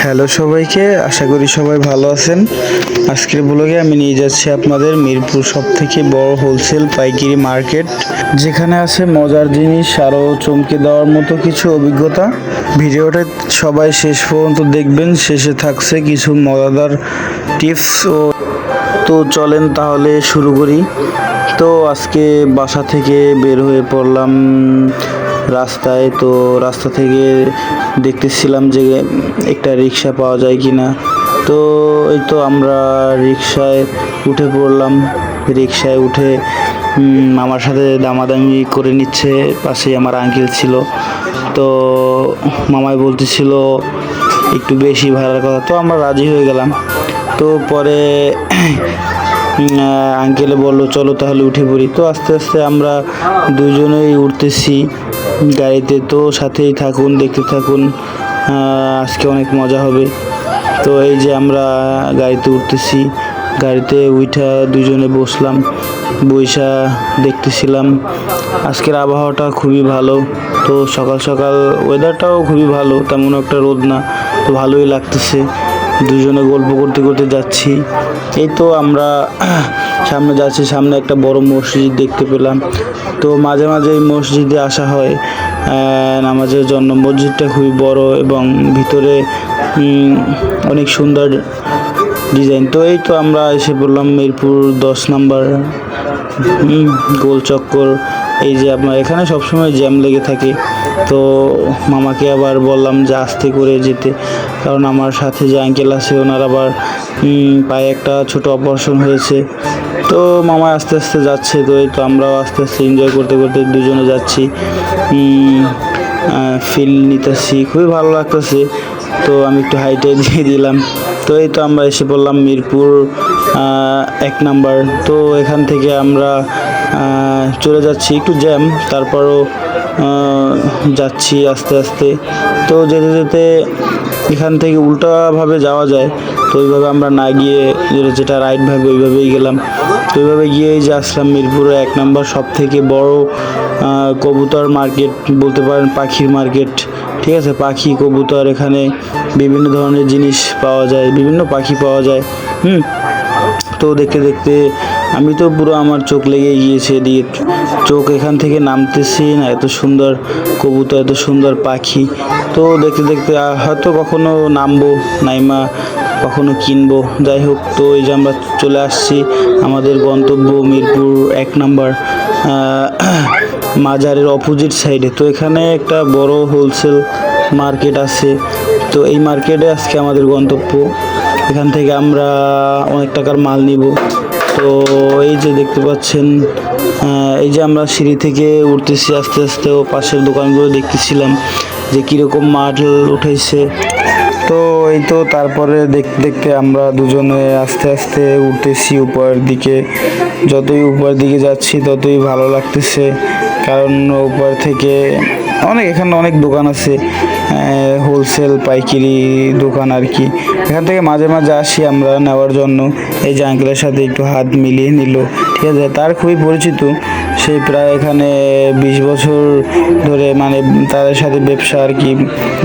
Hello সবাইকে, আশা করি সবাই ভালো আছেন। আজকের ব্লগে আমি নিয়ে যাচ্ছি আপনাদের মিরপুর সব থেকে বড় হোলসেল পাইকারি মার্কেট যেখানে আছে মজার জিনিস আরও চমকে দেওয়ার মতো কিছু অভিজ্ঞতা। ভিডিওটা সবাই শেষ পর্যন্ত দেখবেন, শেষে থাকছে কিছু মজাদার টিপস ও। তো চলেন তাহলে শুরু করি। তো আজকে বাসা থেকে বের হয়ে পড়লাম রাস্তায়, তো রাস্তা থেকে দেখতেছিলাম যে একটা রিক্সা পাওয়া যায় কি না তো এই তো আমরা রিক্সায় উঠে পড়লাম। রিক্সায় উঠে আমার সাথে দামাদামি করে নিচ্ছে, পাশেই আমার আঙ্কেল ছিল। তো মামাই বলতেছিল, একটু বেশি ভাড়ার কথা। তো আমরা রাজি হয়ে গেলাম। তো পরে আঙ্কেলে বলল, চলো তাহলে উঠে পড়ি। তো আস্তে আস্তে আমরা দুজনেই উঠতেছি গাড়িতে। তো সাথেই থাকুন, দেখতে থাকুন আজকে অনেক মজা হবে। তো এই যে আমরা গাড়িতে উঠতেছি। গাড়িতে উঠা দুজনে বসলাম বৈশা দেখতেছিলাম। আজকের আবহাওয়াটা খুবই ভালো। তো সকাল সকাল ওয়েদারটাও খুবই ভালো, তেমন একটা রোদ না। তো ভালোই লাগতেছে। দুজনে গল্প করতে করতে যাচ্ছি। এই তো আমরা সামনে যাচ্ছি, সামনে একটা বড় মসজিদ দেখতে পেলাম। তো মাঝে মাঝে এই মসজিদে আসা হয়। নামাজের জন্য। মসজিদটা খুবই বড় এবং ভিতরে অনেক সুন্দর ডিজাইন। তো এই তো আমরা এসে পড়লাম মিরপুর দশ নাম্বার গোল চক্কর। এই যে আপনার এখানে সবসময় জ্যাম লেগে থাকে, তো মামাকে আবার বললাম যে আস্তে করে যেতে, কারণ আমার সাথে যে আঙ্কেল আছে, ওনার আবার পায়ে একটা ছোট অপারেশন হয়েছে। তো মামা আস্তে আস্তে যাচ্ছে, তো এই তো আমরাও আস্তে আস্তে এনজয় করতে করতে দুজনে যাচ্ছি। ফিল নিতেছি, খুবই ভালো লাগতেছে। তো আমি একটু হাইটে দিয়ে দিলাম। তো এই তো আমরা এসে পড়লাম মিরপুর এক নাম্বার তো এখান থেকে আমরা চলে যাচ্ছি, একটু জ্যাম, তারপরও যাচ্ছি আস্তে আস্তে। তো যেতে যেতে এখান থেকে উল্টাভাবে যাওয়া যায়, তো ওইভাবে আমরা না গিয়ে যেটা- রাইটভাবে ওইভাবেই গেলাম। তো ওইভাবে গিয়েই যে আসলাম মিরপুরে এক নম্বর সব থেকে বড় কবুতর মার্কেট বলতে পারেন পাখির মার্কেট ঠিক আছে? পাখি, কবুতর, এখানে বিভিন্ন ধরনের জিনিস পাওয়া যায়, বিভিন্ন পাখি পাওয়া যায়, হুম? তো দেখতে দেখতে আমি তো পুরো আমার চোখ লেগে গিয়েছে এদিকে। চোখ এখান থেকে নামতেছি না, এত সুন্দর কবুতর, এত সুন্দর পাখি। তো দেখতে দেখতে হয়তো কখনো নামবো, নাইমা কখনো কিনবো। যাই হোক, তো এই যে আমরা চলে আসছি আমাদের গন্তব্য মিরপুর এক নাম্বার মাজারের অপোজিট সাইডে। তো এখানে একটা বড় হোলসেল মার্কেট আছে। তো এই মার্কেটে আজকে আমাদের গন্তব্য। এখান থেকে আমরা অনেক টাকার মাল নিব। তো এই যে দেখতে পাচ্ছেন এই যে আমরা সিঁড়ি থেকে উঠতেছি, আস্তে আস্তে ও পাশের দোকানগুলো দেখতেছিলাম যে কীরকম মাল উঠেছে। তো এই তো তারপরে দেখতে দেখতে আমরা দুজনে আস্তে আস্তে উঠতেছি উপরের দিকে। যতই উপরের দিকে যাচ্ছি, ততই ভালো লাগতেছে। কারণ উপর থেকে অনেক, এখানে অনেক দোকান আছে হোলসেল পাইকারি দোকান আর কি। এখান থেকে মাঝে মাঝে আসি আমরা নেওয়ার জন্য। এই যে সাথে একটু হাত মিলিয়ে নিল, ঠিক আছে? তার খুবই পরিচিত। সে প্রায় এখানে বিশ বছর ধরে মানে তাদের সাথে ব্যবসা আর কি,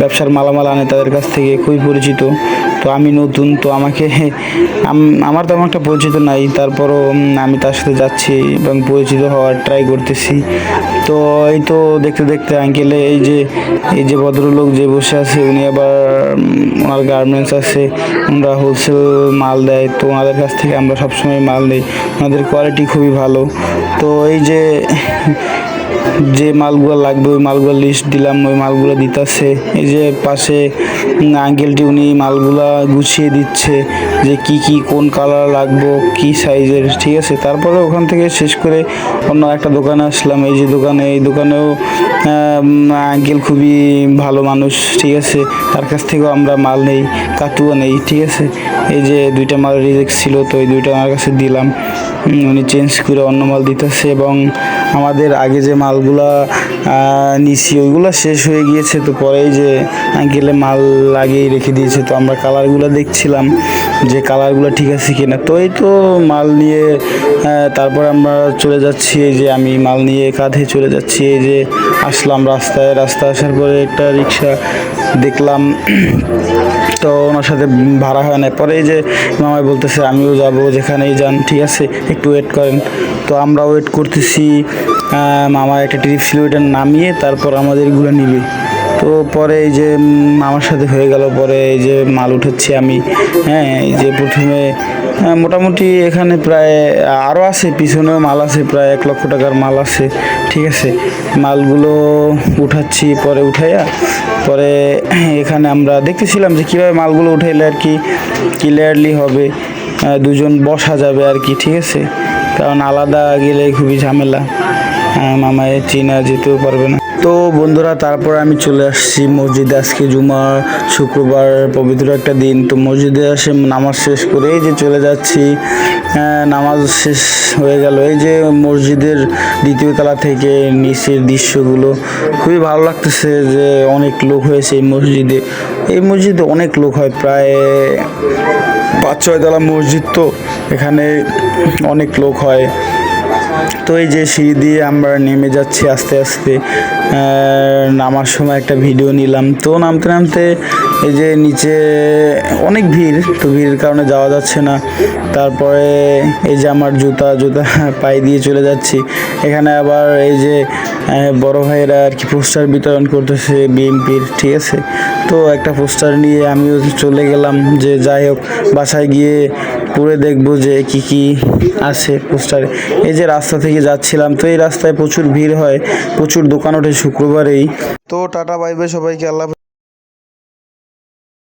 ব্যবসার মালামাল আনে তাদের কাছ থেকে, খুবই পরিচিত। তো আমি নতুন, তো আমাকে, আম- আমার তেমন একটা পরিচিত নাই। তারপরও আমি তার সাথে যাচ্ছি এবং পরিচিত হওয়ার ট্রাই করতেছি। তো এই তো দেখতে দেখতে আঙ্কেলে এই যে এই যে ভদ্রলোক যে বসে আছে, উনি আবার ওনার গার্মেন্টস আছে, ওনারা হোলসেল মাল দেয়। তো ওনাদের কাছ থেকে আমরা সবসময় মাল নিই। ওনাদের কোয়ালিটি খুবই ভালো। তো এই যে যে মালগুলো লাগবে, ওই মালগুলো লিস্ট দিলাম, ওই মালগুলো দিতেছে। এই যে পাশে আঙ্কেলটি উনি মালগুলা গুছিয়ে দিচ্ছে, যে কি কি, কোন কালার লাগবো, কি সাইজের ঠিক আছে? তারপরে ওখান থেকে শেষ করে অন্য একটা দোকানে আসলাম। এই যে দোকানে, এই দোকানেও আঙ্কেল খুবই ভালো মানুষ, ঠিক আছে? তার কাছ থেকেও আমরা মাল নেই, কাটুও নেই, ঠিক আছে? এই যে দুইটা মাল রিজেক্ট ছিল, তো এই দুইটা আমার কাছে দিলাম। উনি চেঞ্জ করে অন্য মাল দিতেছে এবং আমাদের আগে যে মালগুলা নিছি, ওইগুলো শেষ হয়ে গিয়েছে তো পরে যে আঙ্কেলে মাল আগেই রেখে দিয়েছে, তো আমরা কালারগুলো দেখছিলাম যে কালারগুলো ঠিক আছে কিনা। তো এই তো মাল নিয়ে তারপর আমরা চলে যাচ্ছি, এই যে আমি মাল নিয়ে কাঁধে চলে যাচ্ছি, এই যে আসলাম রাস্তায়। রাস্তা আসার পরে একটা রিক্সা দেখলাম, তো ওনার সাথে ভাড়া হয় না। পরে যে মামাই বলতেছে, আমিও যাব, যেখানেই যান, ঠিক আছে? একটু ওয়েট করেন। তো আমরা ওয়েট করতেছি মামা একটা ট্রিপ ছিল ওইটা নামিয়ে তারপর আমাদের এগুলো নিবে। তো পরে এই যে আমার সাথে হয়ে গেল, পরে এই যে মাল উঠাচ্ছি আমি হ্যাঁ এই যে প্রথমে মোটামুটি এখানে প্রায় আরও আছে, পিছনেও মাল আছে, প্রায় এক লক্ষ টাকার মাল আছে, ঠিক আছে। মালগুলো উঠাচ্ছি পরে উঠাইয়া, পরে এখানে আমরা দেখতেছিলাম যে কীভাবে মালগুলো উঠাইলে আর কি ক্লিয়ারলি হবে দুজন বসা যাবে আর কি, ঠিক আছে। কারণ আলাদা গেলে খুবই ঝামেলা। মামায় চিনা যেতেও পারবে না। তো বন্ধুরা তারপর আমি চলে আসছি মসজিদে। আজকে জুমা শুক্রবার পবিত্র একটা দিন। তো মসজিদে এসে নামাজ শেষ করে এই যে চলে যাচ্ছি। আহ, নামাজ শেষ হয়ে গেল। এই যে মসজিদের দ্বিতীয় তলা থেকে নিচের দৃশ্যগুলো খুবই ভালো লাগতেছে যে অনেক লোক হয়েছে এই মসজিদে। এই মসজিদে অনেক লোক হয় প্রায় পাঁচ ছয় তলা মসজিদ তো। এখানে অনেক লোক হয়। তো এই যে সিঁড়ি দিয়ে আমরা নেমে যাচ্ছি আস্তে আস্তে নামার সময় একটা ভিডিও নিলাম। তো নামতে নামতে এই যে নিচে অনেক ভিড়, তো ভিড়ের কারণে যাওয়া যাচ্ছে না। তারপরে এই যে আমার জুতা জুতা পায়ে দিয়ে চলে যাচ্ছি। এখানে আবার এই যে বড় ভাইয়েরা আর কি পোস্টার বিতরণ করতেছে বিএমপির ঠিক আছে? তো একটা পোস্টার নিয়ে আমিও চলে গেলাম যে যাই হোক, বাসায় গিয়ে পড়ে দেখব যে কি কি আছে পোস্টারে এই যে রাস্তা থেকে যাচ্ছিলাম, তো এই রাস্তায় প্রচুর ভিড় হয়, প্রচুর দোকান ওঠে শুক্রবারেই তো টাটা বাই বাই সবাইকে, আল্লাহ।